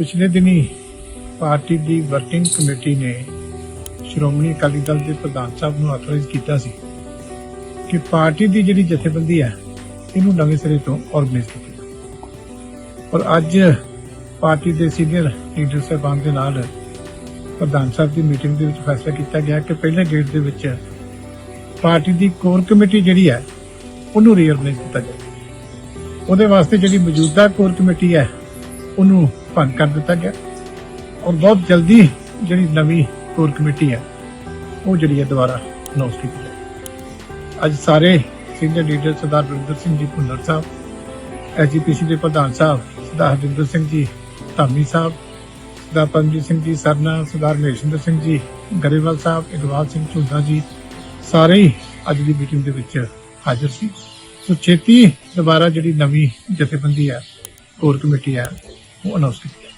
ਪਿਛਲੇ ਦਿਨੀ ਪਾਰਟੀ ਦੀ working committee ਨੇ ਸ਼੍ਰੋਮਣੀ ਅਕਾਲੀ ਦਲ ਦੇ ਪ੍ਰਧਾਨ ਸਾਹਿਬ ਨੂੰ ਆਥੋਰਾਈਜ਼ ਕੀਤਾ ਸੀ ਕਿ ਪਾਰਟੀ ਦੀ ਜਿਹੜੀ ਜਥੇਬੰਦੀ ਹੈ, ਇਹਨੂੰ ਨਵੇਂ ਸਿਰੇ ਤੋਂ ਆਰਗੇਨਾਈਜ਼ ਕੀਤਾ ਜਾਵੇ। ਔਰ ਅੱਜ ਪਾਰਟੀ ਦੇ ਸੀਨੀਅਰ ਲੀਡਰ ਸਾਹਿਬਾਨ ਦੇ ਨਾਲ ਪ੍ਰਧਾਨ ਸਾਹਿਬ ਦੀ ਮੀਟਿੰਗ ਦੇ ਵਿੱਚ ਫੈਸਲਾ ਕੀਤਾ ਗਿਆ ਕਿ ਪਹਿਲੇ ਗੇਟ ਦੇ ਵਿੱਚ ਪਾਰਟੀ ਦੀ ਕੋਰ ਕਮੇਟੀ ਜਿਹੜੀ ਹੈ, ਉਹਨੂੰ ਰੀਆਰਗਨਾਈਜ਼ ਕੀਤਾ ਜਾਵੇ ਉਹਦੇ ਵਾਸਤੇ ਜਿਹੜੀ ਮੌਜੂਦਾ ਕੋਰ ਕਮੇਟੀ ਹੈ ਉਹਨੂੰ ਭੰਗ ਕਰ ਦਿੱਤਾ ਗਿਆ। ਔਰ ਬਹੁਤ ਜਲਦੀ ਜਿਹੜੀ ਨਵੀਂ ਕੋਰ ਕਮੇਟੀ ਹੈ, ਉਹ ਜਿਹੜੀ ਹੈ ਦੁਬਾਰਾ ਅਨਾਉਂਸ ਕੀਤੀ ਜਾਏ ਅੱਜ ਸਾਰੇ ਸੀਨੀਅਰ ਲੀਡਰ ਸਰਦਾਰ ਬਰਿੰਦਰ ਸਿੰਘ ਜੀ ਭੁੱਲਰ ਸਾਹਿਬ ਐਜੀਪੀਸੀ ਦੇ ਪ੍ਰਧਾਨ ਸਾਹਿਬ ਸਰਦਾਰ ਹਰਜਿੰਦਰ ਸਿੰਘ ਜੀ ਧਾਮੀ ਸਾਹਿਬ, ਸਰਦਾਰ ਪਰਮਜੀਤ ਸਿੰਘ ਜੀ ਸਰਨਾ, ਸਰਦਾਰ ਮਹੇਸ਼ਿੰਦਰ ਸਿੰਘ ਜੀ ਗਰੇਵਾਲ ਸਾਹਿਬ, ਇਕਬਾਲ ਸਿੰਘ ਝੁੰਦਾ ਜੀ, ਸਾਰੇ ਹੀ ਅੱਜ ਦੀ ਮੀਟਿੰਗ ਦੇ ਵਿੱਚ ਹਾਜ਼ਰ ਸੀ। ਸੋ ਛੇਤੀ ਦੁਬਾਰਾ ਜਿਹੜੀ ਨਵੀਂ ਜਥੇਬੰਦੀ ਹੈ ਕੋਰ ਕਮੇਟੀ ਹੈ ਉਹ ਅਨਾਉਂਸ ਕੀਤੀ ਜਾਏ।